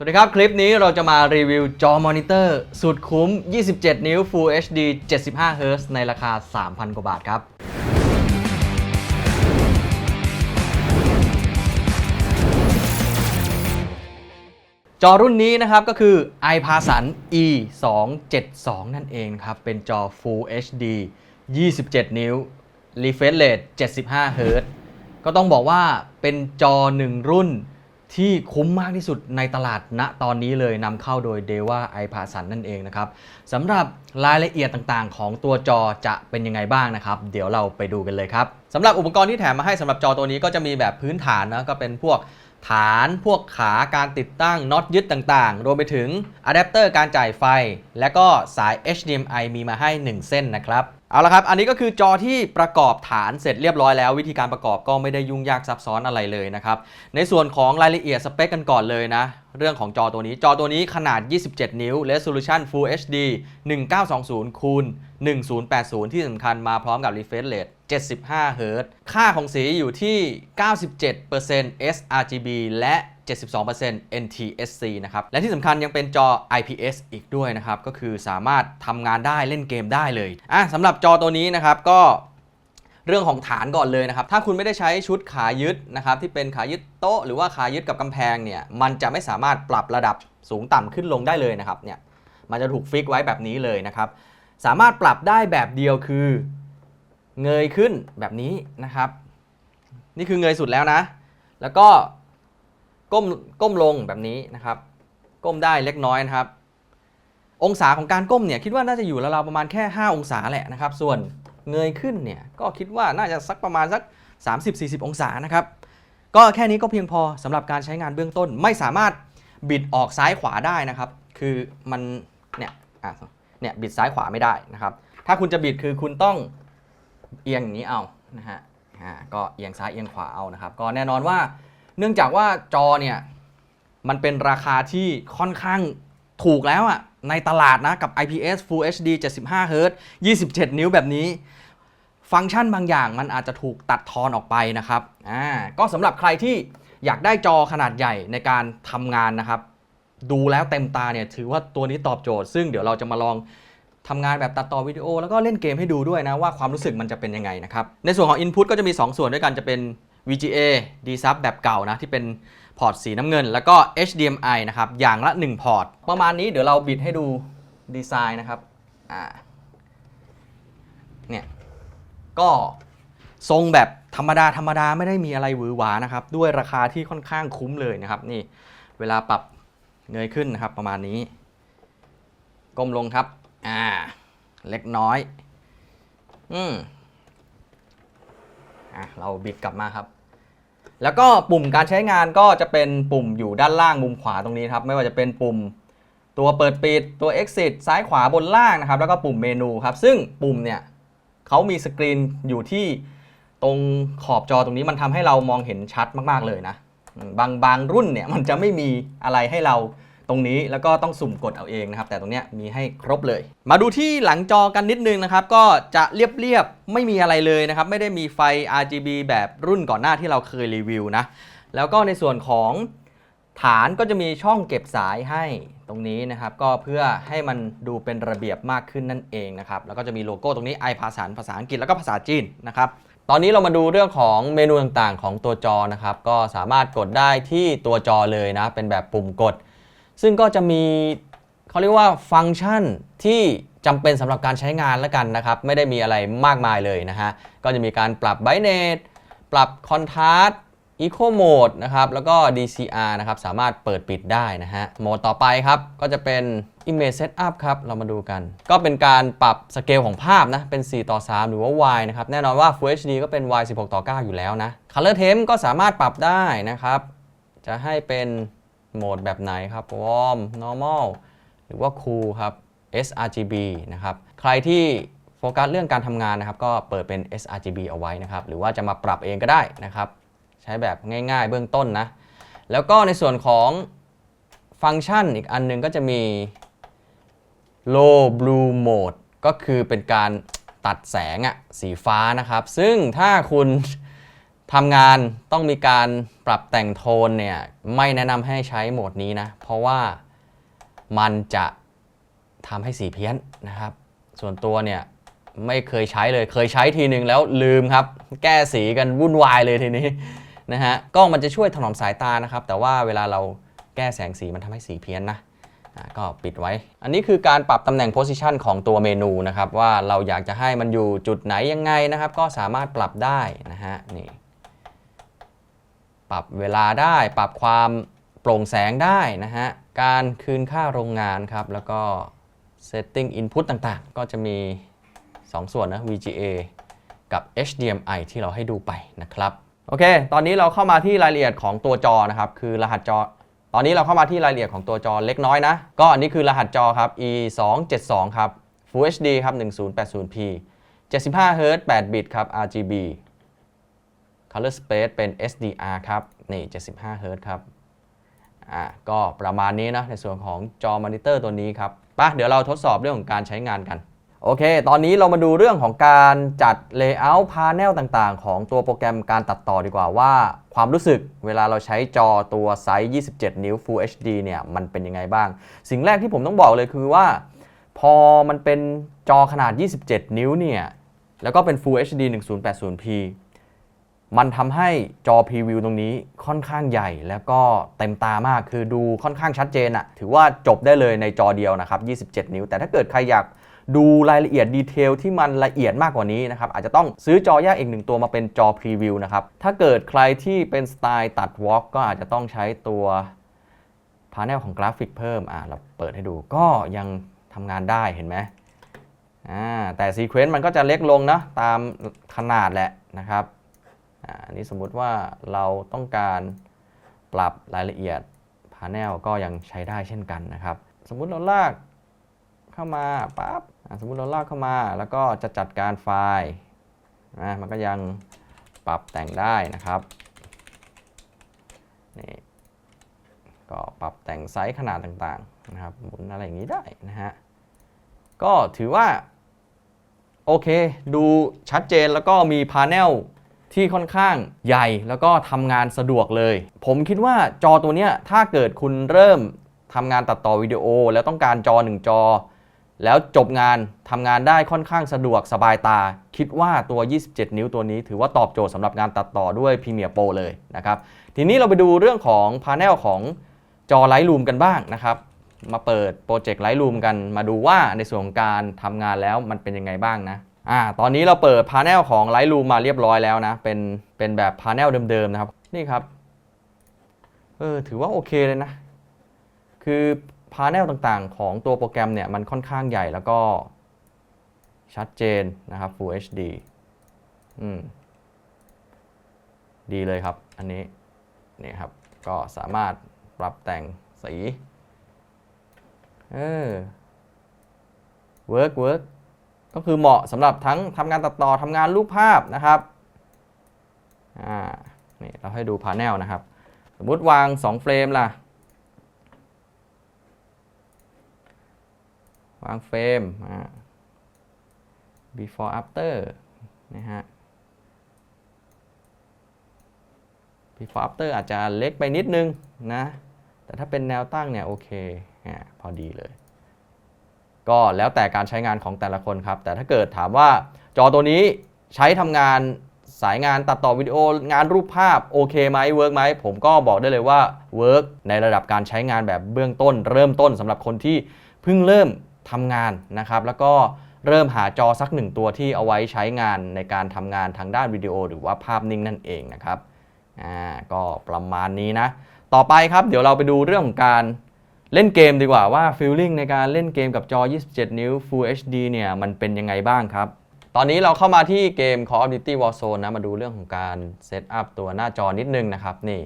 สวัสดีครับ คลิปนี้เราจะมารีวิวจอมอนิเตอร์สุดคุ้ม 27 นิ้ว Full HD 75 Hz ในราคา 3,000 กว่าบาทครับ จอรุ่นนี้นะครับก็คือ i p a s a n e 2 7 2นั่นเองครับ เป็นจอ Full HD 27 นิ้ว refresh rate 75 Hz ก็ต้องบอกว่าเป็นจอหนึ่งรุ่น ที่คุ้มมากที่สุดในตลาดณตอนนี้เลยนำเข้าโดย Deva i p a s a n นั่นเองนะครับสำหรับรายละเอียดต่างๆ ของตัวจอจะเป็นยังไงบ้างนะครับ เดี๋ยวเราไปดูกันเลยครับสำหรับอุปกรณ์ที่แถมมาให้สำหรับจอตัวนี้ก็จะมีแบบพื้นฐานนะก็เป็นพวกฐานพวกขาการติดตั้งน็อตยึดต่างๆ รวมไปถึงอะแดปเตอร์การจ่ายไฟ และก็สาย HDMI มีมาให้ 1 เส้นนะครับ เอาละครับ อันนี้ก็คือจอที่ประกอบฐานเสร็จเรียบร้อยแล้ว วิธีการประกอบก็ไม่ได้ยุ่งยากซับซ้อนอะไรเลยนะครับ ในส่วนของรายละเอียดสเปคกันก่อนเลยนะ เรื่องของจอตัวนี้ จอตัวนี้ขนาด 27 นิ้ว Resolution Full HD 1920คูณ1080 ที่สำคัญมาพร้อมกับ refresh rate 75เฮิรตค่าของสีอยู่ที่ 97% sRGB และ 72% NTSC นะครับ และที่สำคัญยังเป็นจอ IPS อีกด้วยนะครับ ก็คือสามารถทำงานได้เล่นเกมได้เลยอะสำหรับจอตัวนี้นะครับก็เรื่องของฐานก่อนเลยนะครับ ถ้าคุณไม่ได้ใช้ชุดขายึดนะครับที่เป็นขายึดโต๊ะหรือว่าขายึดกับกำแพงเนี่ยมันจะไม่สามารถปรับระดับสูงต่ำขึ้นลงได้เลยนะครับเนี่ยมันจะถูกฟิกไว้แบบนี้เลยนะครับ สามารถปรับได้แบบเดียวคือเงยขึ้นแบบนี้นะครับ นี่คือเงยสุดแล้วนะ แล้วก็ ก้มก้มลงแบบนี้นะครับ ก้มได้เล็กน้อยนะครับ องศาของการก้มเนี่ยคิดว่าน่าจะอยู่ราวๆประมาณแค่ 5 องศาแหละนะครับ ส่วนเงยขึ้นเนี่ยก็คิดว่าน่าจะสักประมาณสัก 30-40 องศานะครับ ก็แค่นี้ก็เพียงพอสำหรับการใช้งานเบื้องต้นไม่สามารถบิดออกซ้ายขวาได้นะครับ คือมันเนี่ยอะเนี่ยบิดซ้ายขวาไม่ได้นะครับ ถ้าคุณจะบิดคือคุณต้องเอียงอย่างนี้เอานะฮะอ่าก็เอียงซ้ายเอียงขวาเอานะครับ ก็แน่นอนว่า เนื่องจากว่าจอเนี่ย มันเป็นราคาที่ค่อนข้างถูกแล้วอะในตลาดนะ กับ IPS Full HD 75 Hz 27 นิ้วแบบนี้ ฟังก์ชันบางอย่างมันอาจจะถูกตัดทอนออกไปนะครับอ่าก็สำหรับใครที่อยากได้จอขนาดใหญ่ในการทำงานนะครับ ดูแล้วเต็มตาเนี่ยถือว่าตัวนี้ตอบโจทย์ ซึ่งเดี๋ยวเราจะมาลองทำงานแบบตัดต่อวิดีโอ แล้วก็เล่นเกมให้ดูด้วยนะว่าความรู้สึกมันจะเป็นยังไงนะครับ ในส่วนของ Input ก็จะมี 2 ส่วนด้วยกันจะเป็น VGA D sub แบบเก่านะที่เป็นพอร์ตสีน้ำเงิน แล้วก็ HDMI นะครับอย่างละ 1 พอร์ต ประมาณนี้เดี๋ยวเราบิดให้ดูดีไซน์นะครับอ่าเนี่ยก็ทรงแบบธรรมดาธรรมดาไม่ได้มีอะไรหวือหวานะครับ ด้วยราคาที่ค่อนข้างคุ้มเลยนะครับ นี่เวลาปรับเงยขึ้นนะครับ ประมาณนี้ก้มลงครับอ่าเล็กน้อย อืมอะเราบิดกลับมาครับ แล้วก็ปุ่มการใช้งานก็จะเป็นปุ่มอยู่ด้านล่างมุมขวาตรงนี้ครับ ไม่ว่าจะเป็นปุ่มตัวเปิดปิดตัว exit ซ้ายขวาบนล่างนะครับ แล้วก็ปุ่มเมนูครับ ซึ่งปุ่มเนี่ยเขามีสกรีนอยู่ที่ตรงขอบจอตรงนี้มันทำให้เรามองเห็นชัดมาก ๆ เลยนะ บางบางรุ่นเนี่ยมันจะไม่มีอะไรให้เรา ตรงนี้แล้วก็ต้องสุ่มกดเอาเองนะครับ แต่ตรงเนี้ยมีให้ครบเลย มาดูที่หลังจอกันนิดนึงนะครับ ก็จะเรียบๆไม่มีอะไรเลยนะครับ ไม่ได้มีไฟ RGB แบบรุ่นก่อนหน้าที่เราเคยรีวิวนะ แล้วก็ในส่วนของฐานก็จะมีช่องเก็บสายให้ตรงนี้นะครับ ก็เพื่อให้มันดูเป็นระเบียบมากขึ้นนั่นเองนะครับ แล้วก็จะมีโลโก้ตรงนี้ i ภาษาภาษาอังกฤษแล้วก็ภาษาจีนนะครับตอนนี้เรามาดูเรื่องของเมนูต่างๆ ของตัวจอนะครับ ก็สามารถกดได้ที่ตัวจอเลยนะ เป็นแบบปุ่มกด ซึ่งก็จะมีเขาเรียกว่าฟังก์ชันที่จำเป็นสำหรับการใช้งานแล้วกันนะครับ ไม่ได้มีอะไรมากมายเลยนะฮะ ก็จะมีการปรับไบเนตปรับคอนทราสต์ Eco Mode นะครับ แล้วก็ DCR นะครับ สามารถเปิดปิดได้นะฮะ โหมดต่อไปครับ ก็จะเป็น Image Setup ครับ เรามาดูกัน ก็เป็นการปรับสเกลของภาพนะ เป็น 4 ต่อ 3 หรือว่า Y นะครับ แน่นอนว่า Full HD ก็เป็น Y 16 ต่อ 9 อยู่แล้วนะ Color Temp ก็สามารถปรับได้นะครับ จะให้เป็น โหมดแบบไหนครับ Warm Normal หรือว่า Cool ครับ sRGB นะครับ ใครที่โฟกัสเรื่องการทำงานนะครับ ก็เปิดเป็น sRGB เอาไว้นะครับ หรือว่าจะมาปรับเองก็ได้นะครับ ใช้แบบง่ายๆ เบื้องต้นนะ แล้วก็ในส่วนของฟังก์ชันอีกอันหนึงก็จะมี low blue mode ก็คือเป็นการตัดแสงอะสีฟ้านะครับ ซึ่งถ้าคุณทำงานต้องมีการ ปรับแต่งโทนเนี่ยไม่แนะนำให้ใช้โหมดนี้นะ เพราะว่ามันจะทำให้สีเพี้ยนนะครับ ส่วนตัวเนี่ยไม่เคยใช้เลย เคยใช้ทีนึงแล้วลืมครับ แก้สีกันวุ่นวายเลยทีนี้นะฮะกล้องมันจะช่วยถนอมสายตานะครับ แต่ว่าเวลาเราแก้แสงสีมันทำให้สีเพี้ยนนะก็ปิดไว้ อันนี้คือการปรับตำแหน่ง position ของตัวเมนูนะครับ ว่าเราอยากจะให้มันอยู่จุดไหนยังไงนะครับ ก็สามารถปรับได้นะฮะนี่ ปรับเวลาได้ ปรับความโปร่งแสงได้นะฮะ การคืนค่าโรงงานครับ แล้วก็ setting input ต่างๆ ก็จะมี 2 ส่วนนะ VGA กับ HDMI ที่เราให้ดูไปนะครับ โอเค ตอนนี้เราเข้ามาที่รายละเอียดของตัวจอนะครับ คือรหัสจอ ตอนนี้เราเข้ามาที่รายละเอียดของตัวจอเล็กน้อยนะ ก็อันนี้คือรหัสจอครับ E 2 7 2ครับ Full HD ครับ 1080p 75 Hz 8 บิตครับ RGB Color Space เป็น SDR ครับ นี่ 75 Hz ครับ อ่า ก็ประมาณนี้นะ ในส่วนของจอมอนิเตอร์ตัวนี้ครับปะเดี๋ยวเราทดสอบเรื่องของการใช้งานกัน โอเค ตอนนี้เรามาดูเรื่องของการจัด Layout Panel ต่างๆ ของตัวโปรแกรมการตัดต่อดีกว่าว่า ความรู้สึกเวลาเราใช้จอตัวไซส์ 27 นิ้ว Full HD เนี่ยมันเป็นยังไงบ้าง สิ่งแรกที่ผมต้องบอกเลยคือว่า พอมันเป็นจอขนาด 27 นิ้วเนี่ยแล้วก็เป็น Full HD 1080p มันทำให้จอพรีวิวตรงนี้ค่อนข้างใหญ่แล้วก็เต็มตามากคือดูค่อนข้างชัดเจนอะถือว่าจบได้เลยในจอเดียวนะครับ 27 นิ้ว แต่ถ้าเกิดใครอยากดูรายละเอียดดีเทลที่มันละเอียดมากกว่านี้นะครับ อาจจะต้องซื้อจอแยกอีกหนึ่งตัวมาเป็นจอพรีวิวนะครับ ถ้าเกิดใครที่เป็นสไตล์ตัดวอล์กก็อาจจะต้องใช้ตัวพา n นลของกราฟิกเพิ่มอ่าเราเปิดให้ดูก็ยังทำงานได้เห็นไหมอ่าแต่ซีเควนต์มันก็จะเล็กลงนะตามขนาดแหละนะครับ อันนี้สมมุติว่าเราต้องการปรับรายละเอียดพา n นลก็ยังใช้ได้เช่นกันนะครับ สมมุติเราลากเข้ามาปั๊บสมมุติเราลากเข้ามา แล้วก็จะจัดการไฟล์นะมันก็ยังปรับแต่งได้นะครับนี่ก็ปรับแต่งไซส์ขนาดต่างๆนะครับหมุนอะไรอย่างนี้ได้นะฮะก็ถือว่า โอเค ดูชัดเจนแล้วก็มีพา n นล ที่ค่อนข้างใหญ่แล้วก็ทำงานสะดวกเลย ผมคิดว่าจอตัวเนี้ยถ้าเกิดคุณเริ่มทำงานตัดต่อวิดีโอ แล้วต้องการจอ1จอ แล้วจบงานทำงานได้ค่อนข้างสะดวกสบายตา คิดว่าตัว 27 นิ้วตัวนี้ถือว่าตอบโจทย์สำหรับงานตัดต่อด้วย Premiere Pro เลยนะครับ ทีนี้เราไปดูเรื่องของพา n นลของจอ Lightroom กันบ้างนะครับ มาเปิดโปรเจกต์ Lightroom กันมาดูว่าในส่วนของการทำงานแล้วมันเป็นยังไงบ้างนะ อ่าตอนนี้เราเปิดพา n e l ของ Lightroom มาเรียบร้อยแล้วนะ เป็นเป็นแบบพา n e l เดิมๆนะครับ นี่ครับ เออถือว่าโอเคเลยนะ คือพา n e l ต่างๆ ของตัวโปรแกรมเนี่ย มันค่อนข้างใหญ่แล้วก็ชัดเจนนะครับ Full HD อืมดีเลยครับ อันนี้นี่ครับ ก็สามารถปรับแต่งสี เออเวิร์ ก็คือเหมาะสำหรับทั้งทำงานตัดต่อทำงานรูปภาพนะครับอ่านี่เราให้ดูพา n e l นะครับ สมมุติวาง 2 เฟรมล่ะ วางเฟรมอ่า before after นะฮะ before after อาจจะเล็กไปนิดนึงนะ แต่ถ้าเป็นแนวตั้งเนี่ยโอเคอ่าพอดีเลย ก็แล้วแต่การใช้งานของแต่ละคนครับ แต่ถ้าเกิดถามว่าจอตัวนี้ใช้ทำงานสายงานตัดต่อวิดีโองานรูปภาพโอเคไหมเวิร์กไหมผมก็บอกได้เลยว่าเวิร์กในระดับการใช้งานแบบเบื้องต้น เริ่มต้นสำหรับคนที่เพิ่งเริ่มทำงานนะครับ แล้วก็เริ่มหาจอสักหนึ่งตัวที่เอาไว้ใช้งานในการทำงานทางด้านวิดีโอ หรือว่าภาพนิ่งนั่นเองนะครับอ่าก็ประมาณนี้นะ ต่อไปครับเดี๋ยวเราไปดูเรื่องของการ เล่นเกมดีกว่าว่าฟีลลิ่งในการเล่นเกมกับจอ 27 นิ้ว Full HD เนี่ยมันเป็นยังไงบ้างครับ ตอนนี้เราเข้ามาที่เกม Call of Duty Warzone นะมาดูเรื่องของการเซตอัพตัวหน้าจอนิดนึงนะครับนี่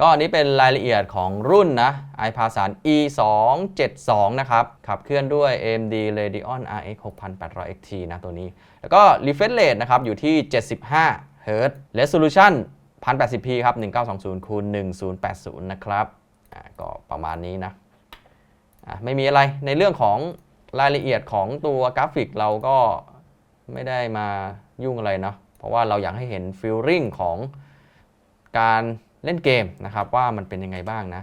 ก็อันนี้เป็นรายละเอียดของรุ่นนะ i p a s a n e 2 7 2นะครับขับเคลื่อนด้วย AMD Radeon RX 6800 XT นะตัวนี้ แล้วก็ refresh rate นะครับอยู่ที่ 75 Hz resolution 1080p ครับ1920คูณ1080 นะครับ ก็ประมาณนี้นะไม่มีอะไรในเรื่องของรายละเอียดของตัวกราฟิกเราก็ไม่ได้มายุ่งอะไรเนาะเพราะว่าเราอยากให้เห็นฟีลลิ่งของการเล่นเกมนะครับว่ามันเป็นยังไงบ้างนะ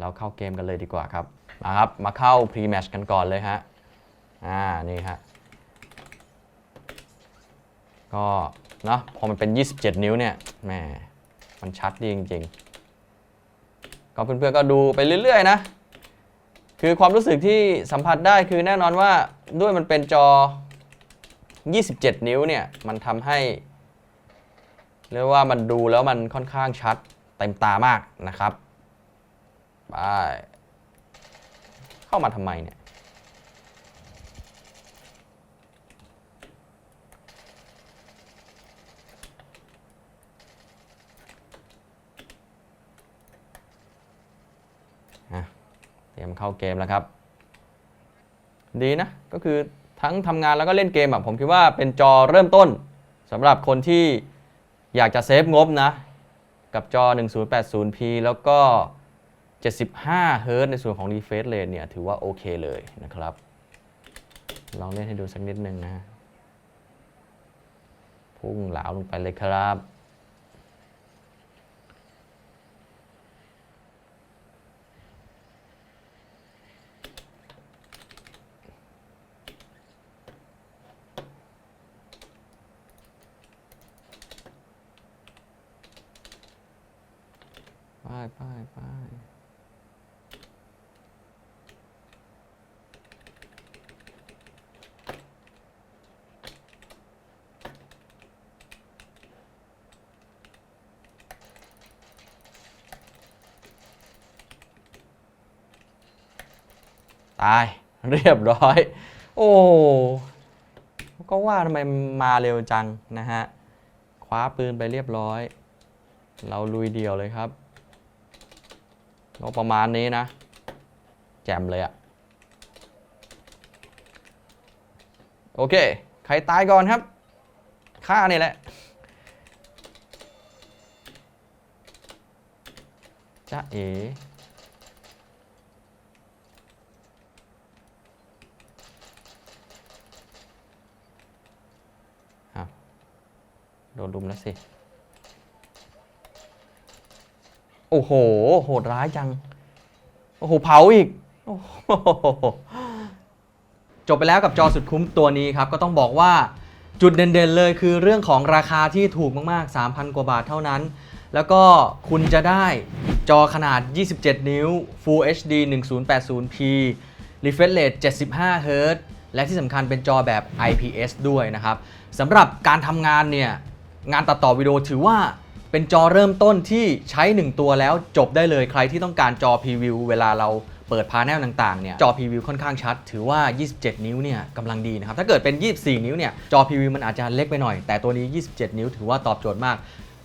เราเข้าเกมกันเลยดีกว่าครับมาครับ มาเข้า pre-match กันก่อนเลยฮะอ่านี่ฮะก็เนาะพอมันเป็น 27 นิ้วเนี่ยแหมมันชัดดีจริง ๆ ก็เพื่อนๆก็ดูไปเรื่อยๆนะ คือความรู้สึกที่สัมผัสได้คือแน่นอนว่าด้วยมันเป็นจอ 27 นิ้วเนี่ย มันทำให้เรียกว่ามันดูแล้วมันค่อนข้างชัดเต็มตามากนะครับไปเข้ามาทำไมเนี่ย อะเต รียมเข้าเกมแล้วครับ ดีนะ ก็คือทั้งทำงานแล้วก็เล่นเกมอะผมคิดว่าเป็นจอเริ่มต้นสำหรับคนที่อยากจะเซฟงบนะ กับจอ 1080p แล้วก็ 75 Hz ในส่วนของ refresh rate เนี่ย ถือว่าโอเคเลยนะครับ ลองเล่นให้ดูสักนิดนึงนะ พุ่งเหลาลงไปเลยครับ ไปไปไปตาย เรียบร้อย โอ้ก็ว่าทำไมมาเร็วจังนะฮะ คว้าปืนไปเรียบร้อย เราลุยเดียวเลยครับ ก็ประมาณนี้นะ แจมเลยอะโอเค ใครตายก่อนครับฆ่านี่แหละจ้าเอ๋โดนดุมแล้วสิ โอ้โห โหดร้ายจัง โอ้โห เผาอีก จบไปแล้วกับจอสุดคุ้มตัวนี้ครับ ก็ต้องบอกว่าจุดเด่นๆเลยคือเรื่องของราคาที่ถูกมากๆ 3,000 กว่าบาทเท่านั้น แล้วก็คุณจะได้จอขนาด 27 นิ้ว Full HD 1080p refresh rate 75 Hz และที่สำคัญเป็นจอแบบ IPS ด้วยนะครับสำหรับการทำงานเนี่ย งานตัดต่อวิดีโอถือว่า เป็นจอเริ่มต้นที่ใช้ 1 ตัวแล้วจบได้เลยใครที่ต้องการจอพรีวิวเวลาเราเปิดพาแนลต่างๆเนี่ยจอพรีวิวค่อนข้างชัด ถือว่า 27 นิ้วเนี่ยกำลังดีนะครับ ถ้าเกิดเป็น 24 นิ้วเนี่ยจอพรีวิวมันอาจจะเล็กไปหน่อย แต่ตัวนี้ 27 นิ้วถือว่าตอบโจทย์มาก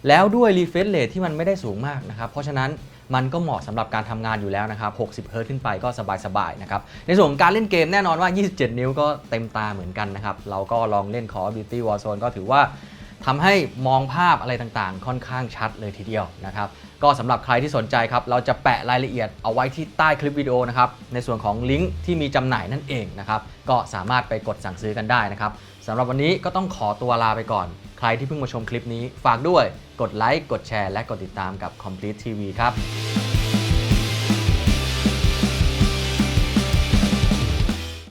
แล้วด้วย refresh rate ที่มันไม่ได้สูงมากนะครับเพราะฉะนั้นมันก็เหมาะสำหรับการทำงานอยู่แล้วนะครับ 60 เฮิร์ตขึ้นไปก็สบายๆนะครับ ในส่วนของการเล่นเกมแน่นอนว่า 27 นิ้วก็เต็มตาเหมือนกันนะครับ เราก็ลองเล่น Call of Duty Warzone ก็ถือว่า ทำให้มองภาพอะไรต่างๆ ค่อนข้างชัดเลยทีเดียวนะครับ ก็สำหรับใครที่สนใจครับ เราจะแปะรายละเอียดเอาไว้ที่ใต้คลิปวิดีโอนะครับ ในส่วนของลิงก์ที่มีจำหน่ายนั่นเองนะครับ ก็สามารถไปกดสั่งซื้อกันได้นะครับสำหรับวันนี้ก็ต้องขอตัวลาไปก่อน ใครที่เพิ่งมาชมคลิปนี้ฝากด้วย กดไลค์ กดแชร์ และกดติดตามกับ Complete TV ครับ